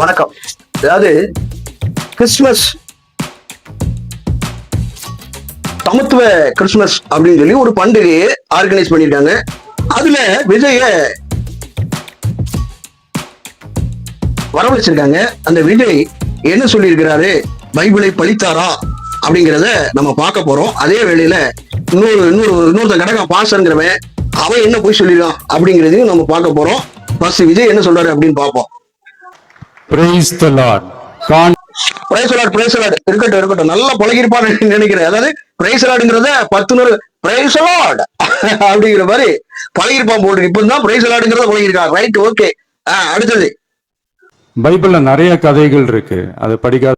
வணக்கம். அதாவது கிறிஸ்துமஸ் சமத்துவ கிறிஸ்துமஸ் அப்படின்னு சொல்லி ஒரு பண்டிகையை ஆர்கனைஸ் பண்ணிருக்காங்க அதுல விஜய வரவழைச்சிருக்காங்க. அந்த விஜய் என்ன சொல்லியிருக்கிறாரு? பைபிளை பழித்தாரா? அப்படிங்கிறத நம்ம பார்க்க போறோம். அதே வேளையில இன்னொரு இன்னொரு இன்னொருத்த கடகம் பாசங்கிறவன் அவன் என்ன போய் சொல்லிடுறான் அப்படிங்கிறதையும் நம்ம பார்க்க போறோம். ஃபர்ஸ்ட் விஜய் என்ன சொல்றாரு அப்படின்னு பார்ப்போம். Praise the Lord. Con- பிரைசலாட் பிரைசலாட் இருக்கட்டும் இருக்கட்டும். நல்லா பழகிருப்பான்னு நினைக்கிறேன். அதாவது பிரைசலாடுங்கிறத பத்து நூறு பிரைசலாட் அப்படிங்கிற மாதிரி பழகிருப்பான் போட்டு இப்போ தான் பிரைசலாடுங்கிறத பழகிருக்கான் ரைட் ஓகே அடுத்தது. பைபிள்ல நிறைய கதைகள் இருக்கு. அது படிக்காத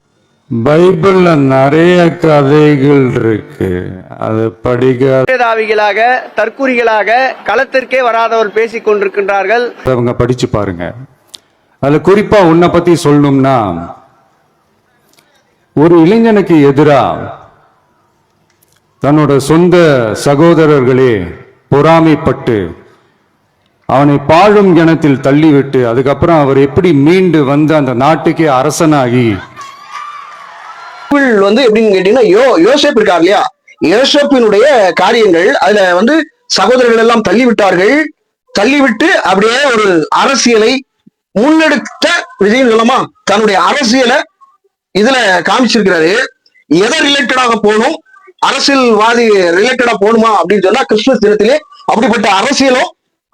பைபிள்ல நிறைய கதைகள் இருக்கு. அது வேதாவிகளாக தற்குறிகளாக களத்திற்கே வராதவர் பேசிக் கொண்டிருக்கின்றார்கள் படிச்சு பாருங்க. அதுல குறிப்பா உன்னை பத்தி சொல்லணும்னா ஒரு இளைஞனுக்கு எதிரா தன்னோட சொந்த சகோதரர்களே பொறாமைப்பட்டு அவனை பாழும் கிணத்தில் தள்ளிவிட்டு அதுக்கப்புறம் அவர் எப்படி மீண்டு வந்து அந்த நாட்டுக்கே அரசனாகி? பைபிள் வந்து எப்படின்னு கேட்டீங்கன்னா யோ யோசேப் இருக்கார் இல்லையா? யோசப்பினுடைய காரியங்கள் அதுல வந்து சகோதரர்கள் எல்லாம் தள்ளிவிட்டார்கள். தள்ளிவிட்டு அப்படியே ஒரு அரசியலை முன்னெடுத்த விஜயம் சொல்லமா தன்னுடைய அரசியலை இதுல காமிச்சிருக்கிறாரு. எதை ரிலேட்டடாக போகணும்? அரசியல்வாதி ரிலேட்டடா போகணுமா அப்படின்னு சொன்னா கிறிஸ்துமஸ் தினத்திலே அப்படிப்பட்ட அரசியலோ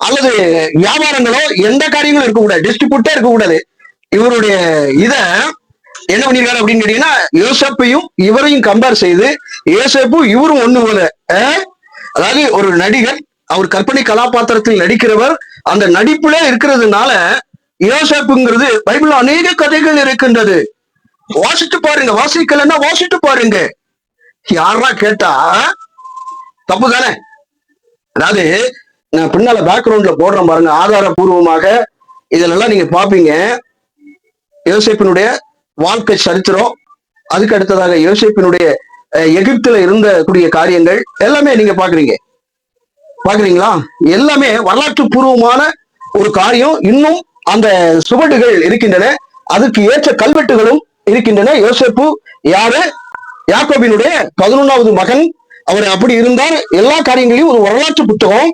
அல்லது வியாபாரங்களோ எந்த காரியங்களும் இருக்கக்கூடாது. டிஸ்ட்ரிபியூட்டே இருக்கக்கூடாது. இவருடைய இத என்ன பண்ணிருக்காரு அப்படின்னு கேட்டீங்கன்னா யோசப்பையும் இவரையும் கம்பேர் செய்து யோசப்பும் இவரும் ஒண்ணு போல அதாவது ஒரு நடிகர் அவர் கற்பனை கதாபாத்திரத்தில் நடிக்கிறவர் அந்த நடிப்புல இருக்கிறதுனால யோசப்புங்கிறது பைபிள் அநேக கதைகள் இருக்கின்றது. வாசிட்டு பாருங்க வாசிக்கலன்னா வாசிட்டு பாருங்க. யாரா கேட்டா? தப்பு தானே அதாவது நான் பின்னால பேக்ரவுண்ட்ல போடுறேன் பாருங்க ஆதாரபூர்வமாக. இதிலெல்லாம் நீங்க பாப்பீங்க. யோசேப்பினுடைய வாழ்க்கை சரித்திரம் அதுக்கு அடுத்ததாக யோசிப்பினுடைய எகிப்துல இருந்த கூடிய காரியங்கள் எல்லாமே நீங்க பாக்குறீங்க. பாக்குறீங்களா? எல்லாமே வரலாற்று பூர்வமான ஒரு காரியம் இன்னும் அந்த சுவடுகள் இருக்கின்றன. அதுக்கு ஏற்ற கல்வெட்டுகளும் இருக்கின்றன. யோசேப்பு யாரு? யாக்கோபினுடைய பதினொன்னாவது மகன். அவர் அப்படி இருந்தார். எல்லா காரியங்களையும் ஒரு வரலாற்று புத்தகம்.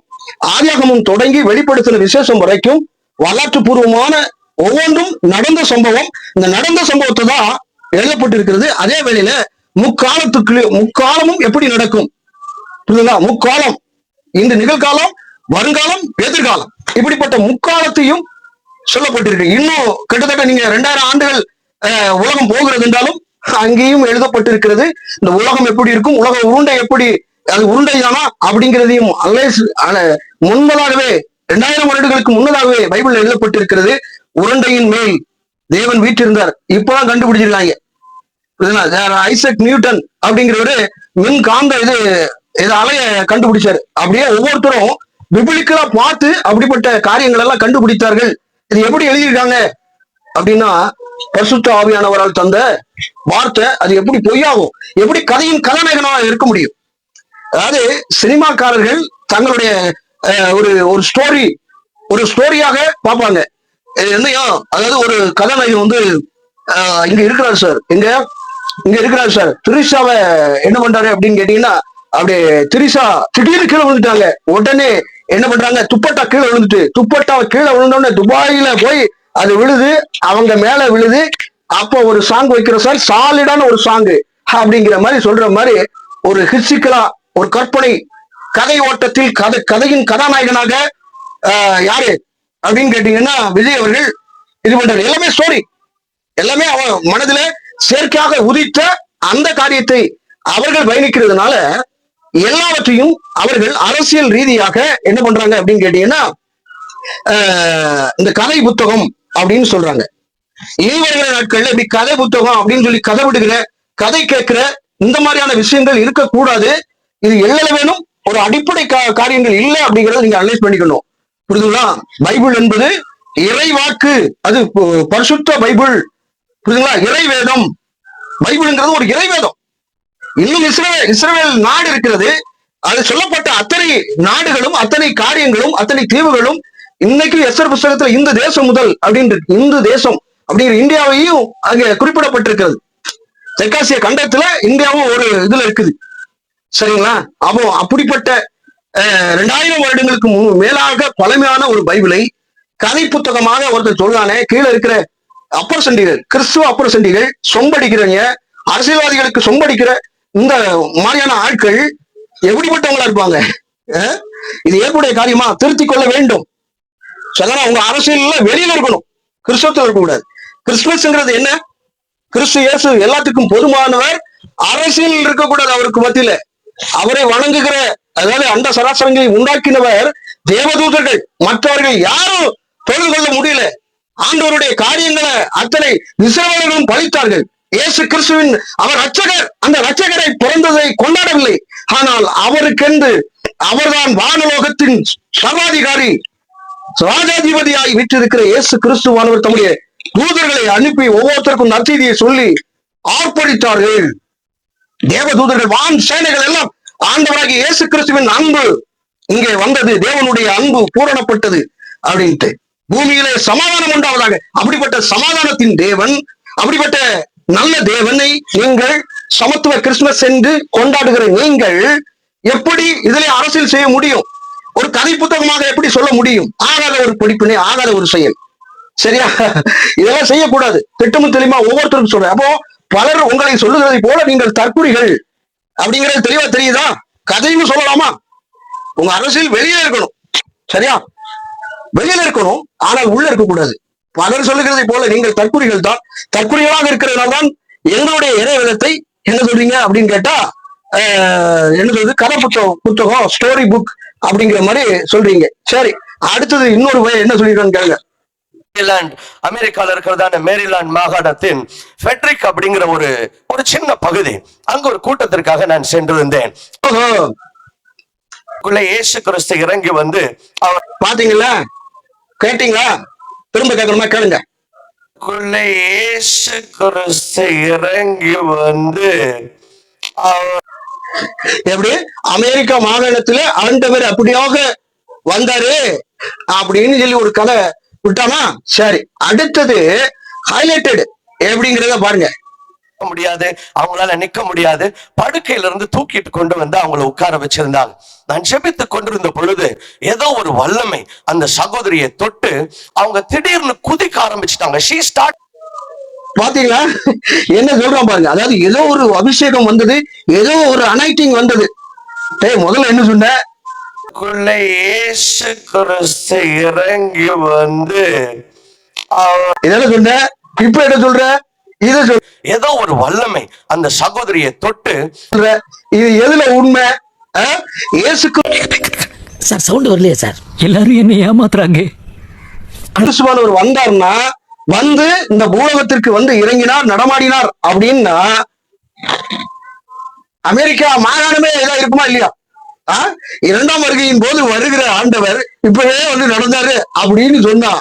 ஆதியாகமும் தொடங்கி வெளிப்படுத்தின விசேஷம் வரைக்கும் வரலாற்று பூர்வமான ஒவ்வொன்றும் நடந்த சம்பவம். இந்த நடந்த சம்பவத்தை தான் எழுதப்பட்டிருக்கிறது. அதே வேளையில முக்காலத்துக்கு முக்காலமும் எப்படி நடக்கும்? புரியுதுங்களா முக்காலம். இந்த நிகழ்காலம் வருங்காலம் எதிர்காலம். இப்படிப்பட்ட முக்காலத்தையும் சொல்லப்பட்டிருக்கு. இன்னும் கிட்டத்தட்ட நீங்க ரெண்டாயிரம் ஆண்டுகள் உலகம் போகிறது என்றாலும் அங்கேயும் எழுதப்பட்டிருக்கிறது. இந்த உலகம் எப்படி இருக்கும் உலக உருண்டை எப்படி அது உருண்டைதானா அப்படிங்கிறதையும் அலேஸ் அன- முன்பதாகவே ரெண்டாயிரம் வருடங்களுக்கு முன்னதாகவே பைபிள் எழுதப்பட்டிருக்கிறது. உருண்டையின் மேல் தேவன் வீற்றிருந்தார். இப்பதான் கண்டுபிடிச்சிருக்காங்க. ஐசக் நியூட்டன் அப்படிங்கிறவரு மின் காந்த இது இது அலைய கண்டுபிடிச்சாரு. அப்படியே ஒவ்வொருத்தரும் பிபிளிக்கலா பார்த்து அப்படிப்பட்ட காரியங்கள் எல்லாம் கண்டுபிடித்தார்கள். இது எப்படி எழுதியிருக்காங்க? அப்படின்னா பரிசுத்த ஆவியானவரால் தந்த வார்த்தை அது எப்படி பொய்யாகும்? எப்படி கதையின் கதாநாயகனாக இருக்க முடியும்? அதாவது சினிமாக்காரர்கள் தங்களுடைய ஒரு ஒரு ஸ்டோரி ஒரு ஸ்டோரியாக பார்ப்பாங்க. இது என்னையா? அதாவது ஒரு கதாநாயகன் வந்து இங்க இருக்கிறார் சார் இங்க இங்க இருக்கிறார் சார் திரிஷாவை என்ன பண்றாரு அப்படின்னு கேட்டீங்கன்னா அப்படியே திரிஷா திடீர்னு கீழே விழுந்துட்டாங்க. உடனே என்ன பண்றாங்க? துப்பட்டா கீழே விழுந்துட்டு துப்பட்டா கீழே விழுந்தோடனே துபாயில போய் அது விழுது அவங்க மேல விழுது அப்போ ஒரு சாங் வைக்கிற சார் சாலிடான ஒரு சாங் அப்படிங்கிற மாதிரி சொல்ற மாதிரி ஒரு ஹிஸ்டிக்கலா ஒரு கற்பனை கதை ஓட்டத்தில் கதை கதையின் கதாநாயகனாக யாரு அப்படின்னு கேட்டீங்கன்னா விஜய் அவர்கள் இது பண்றாரு. எல்லாமே ஸ்டோரி எல்லாமே அவன் மனதில செயற்கையாக உதித்த அந்த காரியத்தை அவர்கள் பயணிக்கிறதுனால எல்லாவற்றையும் அவர்கள் அரசியல் ரீதியாக என்ன பண்றாங்க அப்படின்னு கேட்டீங்கன்னா ஆஹ், இந்த கதை புத்தகம் அப்படின்னு சொல்றாங்க. இனி வருகிற நாட்கள்ல இப்படி கதை புத்தகம் அப்படின்னு சொல்லி கதை விடுகிற கதை கேட்கிற இந்த மாதிரியான விஷயங்கள் இருக்கக்கூடாது. இது எல்லாம் வேணும் ஒரு அடிப்படை கா- காரியங்கள் இல்லை அப்படிங்கறத நீங்க அனலைஸ் பண்ணிக்கணும். புரியுதுங்களா? பைபிள் என்பது இறைவாக்கு அது பரிசுத்த பைபிள். புரியுதுங்களா? இறைவேதம். பைபிள்ங்கிறது ஒரு இறைவேதம். இன்னும் இஸ்ரேல் இஸ்ரேல் நாடு இருக்கிறது. அது சொல்லப்பட்ட அத்தனை நாடுகளும் அத்தனை காரியங்களும் அத்தனை தீவுகளும் இன்னைக்கு எஸ்ஆர் புஸ்தகத்துல இந்த தேசம் முதல் அப்படின்னு இந்து தேசம் அப்படிங்கிற இந்தியாவையும் அங்க குறிப்பிடப்பட்டிருக்கிறது. தெற்காசிய கண்டத்துல இந்தியாவும் ஒரு இதுல இருக்குது. சரிங்களா? அப்போ அப்படிப்பட்ட ரெண்டாயிரம் வருடங்களுக்கு மேலாக பழமையான ஒரு பைபிளை கதை புத்தகமாக ஒருத்தர் சொல்றானே கீழே இருக்கிற அப்பர் சண்டிகள் கிறிஸ்துவ அப்பர் சண்டிகள் சொம்படிக்கிறவங்க அரசியல்வாதிகளுக்கு சொம்படிக்கிற இந்த மாதிரியான ஆட்கள் எப்படிப்பட்டவங்களா இருப்பாங்க? இது ஏற்புடைய காரியமா? திருத்திக் கொள்ள வேண்டும். சொல்லலாம் உங்க அரசியல்ல வெளியில இருக்கணும். கிறிஸ்தவத்தில் இருக்கக்கூடாது. கிறிஸ்துமஸ்ங்கிறது என்ன? கிறிஸ்து இயேசு எல்லாத்துக்கும் பொதுமானவர் அரசியல் இருக்கக்கூடாது அவருக்கு மத்தியில. அவரை வணங்குகிற அதாவது அந்த சராசரங்களை உண்டாக்கினவர் தேவதூதர்கள். மற்றவர்கள் யாரும் தொழில் கொள்ள முடியல. ஆண்டவருடைய காரியங்களை அத்தனை இஸ்ரவேலர்களும் பழித்தார்கள். இயேசு கிறிஸ்துவின் அவர் ரட்சகர் அந்த ரட்சகரை பிறந்ததை கொண்டாடவில்லை. ஆனால் அவருக்கென்று அவர்தான் வானலோகத்தின் சர்வாதிகாரி ராஜாதிபதியாய் வீற்றிருக்கிற இயேசு கிறிஸ்துவானவர் தம்முடைய தூதர்களை அனுப்பி ஒவ்வொருத்தருக்கும் நற்செய்தியை சொல்லி ஆர்ப்பரித்தார்கள். தேவ தூதர்கள் வான் சேனைகள் எல்லாம் ஆண்டவராகி இயேசு கிறிஸ்துவின் அன்பு இங்கே வந்தது தேவனுடைய அன்பு பூரணப்பட்டது அப்படின்ட்டு. பூமியிலே சமாதானம் உண்டாவதாக அப்படிப்பட்ட சமாதானத்தின் தேவன் அப்படிப்பட்ட நல்ல தேவனை நீங்கள் சமத்துவ கிறிஸ்துமஸ் என்று கொண்டாடுகிற நீங்கள் எப்படி இதிலே அரசியல் செய்ய முடியும்? ஒரு கதை புத்தகமாக எப்படி சொல்ல முடியும்? ஆகாத ஒரு படிப்பினை ஆகாத ஒரு செயல். சரியா? இதெல்லாம் செய்யக்கூடாது. திட்டமும் தெளிவா ஒவ்வொருத்தருக்கும் சொல்றேன். அப்போ பலர் உங்களை சொல்லுகிறதை போல நீங்கள் தற்குறிகள் அப்படிங்கிறது தெளிவா தெரியுதா? கதைன்னு சொல்லலாமா? உங்க அரசியல் வெளியே இருக்கணும். சரியா? வெளியில இருக்கணும். ஆனால் உள்ள இருக்கக்கூடாது. பலர் சொல்லுகிறதை போல நீங்கள் தற்குறிகள் தான். தற்குறிகளாக இருக்கிறதுனால தான் எங்களுடைய இறைவிதத்தை என்ன சொல்றீங்க அப்படின்னு கேட்டா என்ன சொல்றது கதை புத்தகம் புத்தகம் ஸ்டோரி புக் அப்படிங்கிற மாதிரி சொல்றீங்க. சரி அடுத்தது இன்னொரு என்ன சொல்லிருக்கான்னு கேளுங்க. மேரிலாண்ட் அமெரிக்கால இருக்கிறதான மேரிலாண்ட் மாகாணத்தின் ஃபெட்ரிக் அப்படிங்கிற ஒரு ஒரு சின்ன பகுதி. அங்க ஒரு கூட்டத்திற்காக நான் சென்றிருந்தேன். இயேசு கிறிஸ்து இறங்கி வந்து அவர் பாத்தீங்களா? கேட்டீங்களா? திரும்ப கேட்கணுமா? கேளுங்க. இயேசு கிறிஸ்து இறங்கி வந்து எப்படி? அமெரிக்கா மாகாணத்துல ஆண்டவர் அப்படியாக வந்தாரு அப்படின்னு சொல்லி ஒரு கதை விட்டானா? சரி அடுத்தது ஹைலைட்டட் எப்படிங்கிறத பாருங்க. முடியாது அவங்களால நிக்க முடியாது. படுக்கையில இருந்து தூக்கிட்டு கொண்டு வந்து அவங்கள உட்கார வச்சிருந்தாங்க. நான் ஜெபித்து கொண்டிருந்த பொழுது ஏதோ ஒரு வல்லமை அந்த சகோதரியை தொட்டு அவங்க திடீர்னு குதிக்க ஆரம்பிச்சிட்டாங்க. ஷீ ஸ்டார்ட் பாத்தீங்களா? என்ன சொல்றான் பாருங்க. அதாவது ஏதோ ஒரு அபிஷேகம் வந்தது ஏதோ ஒரு அனைட்டிங் வந்தது. டேய் முதல்ல என்ன சொன்ன? இயேசு கிறிஸ்து இறங்கி வந்து இதெல்லாம் சொன்ன? இப்ப என்ன சொல்ற? இத ஏதோ ஒரு வல்லமை அந்த சகோதரியை தொட்டு இது எதுல உண்மை? சார் சவுண்ட் வரலையே சார். எல்லாரும் என்னை ஏமாத்துறாங்க. கிறிஸ்துவானவர் வந்தார்னா வந்து இந்த பூலகத்திற்கு வந்து இறங்கினார் நடமாடினார் அப்படின்னா அமெரிக்கா மாகாணமே ஏதோ இருக்குமா இல்லையா? இரண்டாம் வருகையின் போது வருகிற ஆண்டவர் இப்பவே வந்து நடந்தாரு அப்படின்னு சொன்னா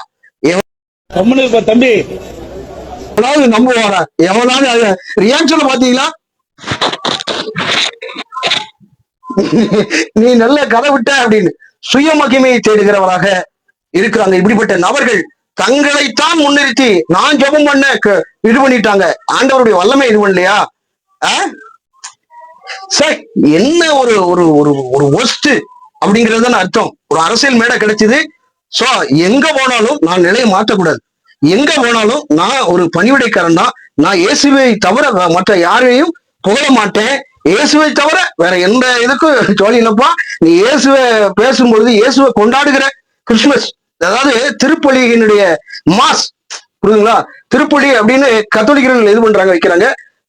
தம்பி. எவனாவது நம்புவாரா அத ரியாக்ஷன் பாத்தீங்களா நீ நல்ல கதை விட்ட அப்படின்னு சுய மகிமையை தேடுகிறவராக இருக்கிறாங்க. இப்படிப்பட்ட நபர்கள் தங்களைத்தான் முன்னிறுத்தி நான் ஜெபம் பண்ண க- இது பண்ணிட்டாங்க. ஆண்டவருடைய வல்லமை இது பண்ணலையா? சார் என்ன ஒரு ஒரு ஒரு ஒரு ஒஸ்ட் அப்படிங்கிறது அர்த்தம். ஒரு அரசியல் மேடை கிடைச்சது. சோ எங்க போனாலும் நான் நிலையை மாற்றக்கூடாது. எங்க போனாலும் நான் ஒரு பணிவிடைக்காரன் தான். நான் இயேசுவை தவிர மற்ற யாரையும் புகழ மாட்டேன். இயேசுவை தவிர வேற எந்த இதுக்கும் ஜோலி நீ இயேசுவை பேசும்பொழுது இயேசுவை கொண்டாடுகிற கிறிஸ்துமஸ் அதாவது திருப்பலியினுடைய மாஸ் புரியுதுங்களா? திருப்பலி அப்படின்னு கத்தோலிக்கர்கள் இது பண்றாங்க வைக்கிறாங்க.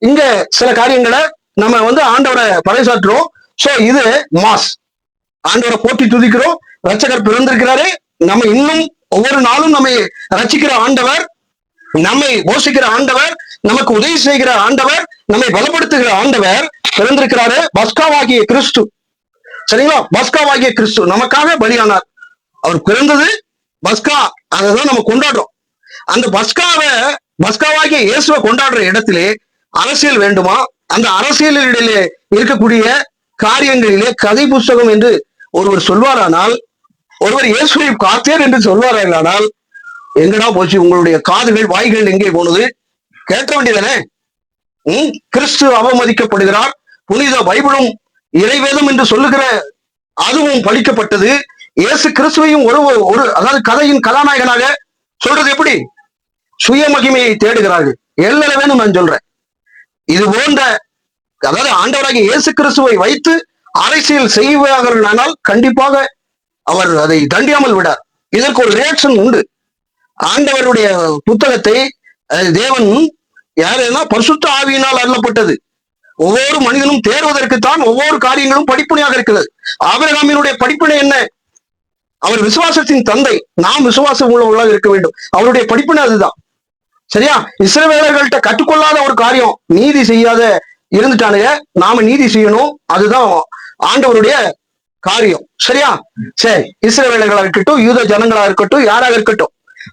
இங்க சில காரியங்களை நம்ம வந்து ஆண்டவரை பறைசாற்றுறோம். சோ இது மாஸ். ஆண்டவரை போட்டி துதிக்கிறோம். ரட்சகர் பிறந்திருக்கிறாரு. நம்ம இன்னும் ஒவ்வொரு நாளும் நம்மை ரசிக்கிற ஆண்டவர் நம்மை போஷிக்கிற ஆண்டவர் நமக்கு உதவி செய்கிற ஆண்டவர் நம்மை பலப்படுத்துகிற ஆண்டவர் பிறந்திருக்கிறாரு. பஸ்காவாகிய கிறிஸ்து. சரிங்களா? பஸ்காவாகிய கிறிஸ்து. நமக்காக பலியானார். அவர் பிறந்தது பஸ்கா. அதைதான் நம்ம கொண்டாடுறோம். அந்த பஸ்காவை பஸ்காவாகிய இயேசுவை கொண்டாடுற இடத்திலே அரசியல் வேண்டுமா? அந்த அரசியலிலே இருக்கக்கூடிய காரியங்களிலே கதை புஸ்தகம் என்று ஒருவர் சொல்வாரானால் ஒருவர் இயேசுவை பார்த்தேன் என்று சொல்வாரானால் எங்கடா போச்சு? உங்களுடைய காதுகள் வாய்கள் எங்கே போனது? கேட்க வேண்டியதானே? உம் கிறிஸ்து அவமதிக்கப்படுகிறார். புனித பைபிளும் இறைவேதம் என்று சொல்லுகிற அதுவும் பழிக்கப்பட்டது. இயேசு கிறிஸ்துவையும் ஒரு ஒரு அதாவது கதையின் கதாநாயகனாக சொல்றது எப்படி? சுய மகிமையை தேடுகிறார்கள். எல்லல வேணும் நான் சொல்றேன். இது போன்ற அதாவது ஆண்டவராக இயேசு கிறிஸ்துவை வைத்து அரசியல் செய்வார்கள் ஆனால் கண்டிப்பாக அவர் அதை தண்டியாமல் விடார். இதற்கு ஒரு ரியாக்ஷன் உண்டு. ஆண்டவருடைய புத்தகத்தை தேவன் யாருன்னா பரிசுத்த ஆவியினால் அருளப்பட்டது. ஒவ்வொரு மனிதனும் தேர்வதற்குத்தான் ஒவ்வொரு காரியங்களும் படிப்புனையாக இருக்கிறது. ஆபிரகாமினுடைய படிப்பினை என்ன? அவர் விசுவாசத்தின் தந்தை. நாம் விசுவாசம் உள்ளவர்களாக இருக்க வேண்டும். அவருடைய படிப்பினை அதுதான். சரியா? இஸ்ரவேலர்கள்ட்ட கற்றுக்கொள்ளாத ஒரு காரியம். நீதி செய்யாத இருந்துட்டானுங்க. நாம நீதி செய்யணும். அதுதான் ஆண்டவருடைய காரியம். சரியா? சரி. இஸ்ரவேலர்களா இருக்கட்டும் யூத ஜனங்களா இருக்கட்டும் யாராக இருக்கட்டும்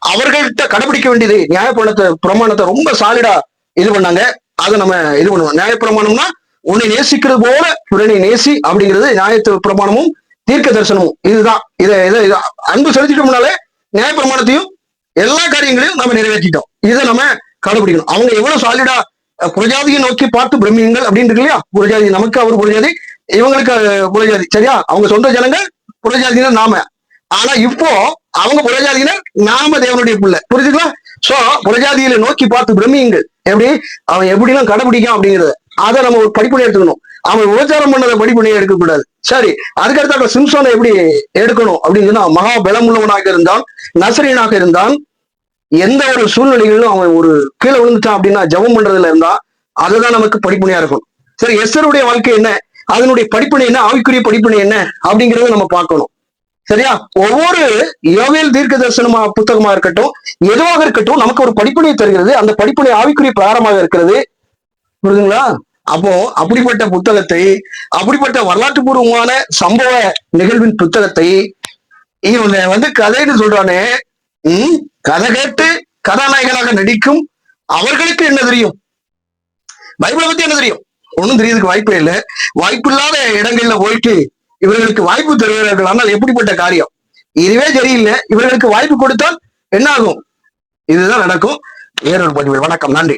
அவர்கள்ட்ட கடைபிடிக்க வேண்டியது நியாயப்பிரமாணத்தை பிரமாணத்தை ரொம்ப சாலிடா இது பண்ணாங்க. அதை நம்ம இது பண்ணுவோம். நியாயப்பிரமாணம்னா உன்னை நேசிக்கிறது போல உடனே நேசி அப்படிங்கிறது நியாயத்து பிரமாணமும் தீர்க்க தரிசனமும். இதுதான். இதை இதை அன்பு செலுத்திட்டோம்னாலே நியாயப்பிரமாணத்தையும் எல்லா காரியங்களையும் நம்ம நிறைவேற்றிட்டோம். இதை நம்ம கடைபிடிக்கணும். அவங்க எவ்வளவு சாலிடா புரஜாதியை நோக்கி பார்த்து பிரமியுங்கள் அப்படின்னு இருக்கு இல்லையா? புரஜாதி நமக்கு அவர் புரஜாதி. இவங்களுக்கு புலஜாதி சரியா? அவங்க சொந்த ஜனங்கள் புரஜாதியினர் நாம. ஆனா இப்போ அவங்க புலஜாதினா நாம தேவனுடைய பிள்ளை. புரிஞ்சுங்களா சோ புரஜாதியில நோக்கி பார்த்து பிரமியுங்கள். எப்படி? அவன் எப்படிலாம் கடைபிடிக்கான் அப்படிங்கறத. அதை நம்ம ஒரு படிப்பனை எடுத்துக்கணும். அவன் உபச்சாரம் பண்ணதை படிப்பனையை எடுக்கக்கூடாது. சரி அதுக்கடுத்த சிம்சோனை எப்படி எடுக்கணும் அப்படின்னு சொன்னா மகா பலமுள்ளவனாக இருந்தான் நசரியனாக இருந்தான். எந்த ஒரு சூழ்நிலைகளிலும் அவன் ஒரு கீழே விழுந்துட்டான் அப்படின்னா ஜெபம் பண்றதுல இருந்தா அதுதான் நமக்கு படிப்பனையா இருக்கும். சரி எஸ்தருடைய வாழ்க்கை என்ன? அதனுடைய படிப்பினை என்ன? ஆவிக்குரிய படிப்பினை என்ன? அப்படிங்கறத நம்ம பார்க்கணும். சரியா? ஒவ்வொரு யோவேல் தீர்க்க தரிசனமா புத்தகமா இருக்கட்டும் எதுவாக இருக்கட்டும் நமக்கு ஒரு படிப்பினை தருகிறது. அந்த படிப்பினை ஆவிக்குரிய பிரகாரமாக இருக்கிறது. புரியுதுங்களா? அப்போ அப்படிப்பட்ட புத்தகத்தை அப்படிப்பட்ட வரலாற்று பூர்வமான சம்பவ நிகழ்வின் புத்தகத்தை இவன் வந்து கதைன்னு சொல்றானே. உம் கதை கேட்டு கதாநாயகனாக நடிக்கும் அவர்களுக்கு என்ன தெரியும்? பைபிளை பத்தி என்ன தெரியும்? ஒண்ணும் தெரியறதுக்கு வாய்ப்பே இல்லை. வாய்ப்பில்லாத இடங்கள்ல போயிட்டு இவர்களுக்கு வாய்ப்பு தருகிறார்கள் ஆனால் எப்படிப்பட்ட காரியம்? இதுவே சரியில்லை. இவர்களுக்கு வாய்ப்பு கொடுத்தால் என்ன ஆகும்? இதுதான் நடக்கும். வேறொரு பதிவு வணக்கம். நன்றி.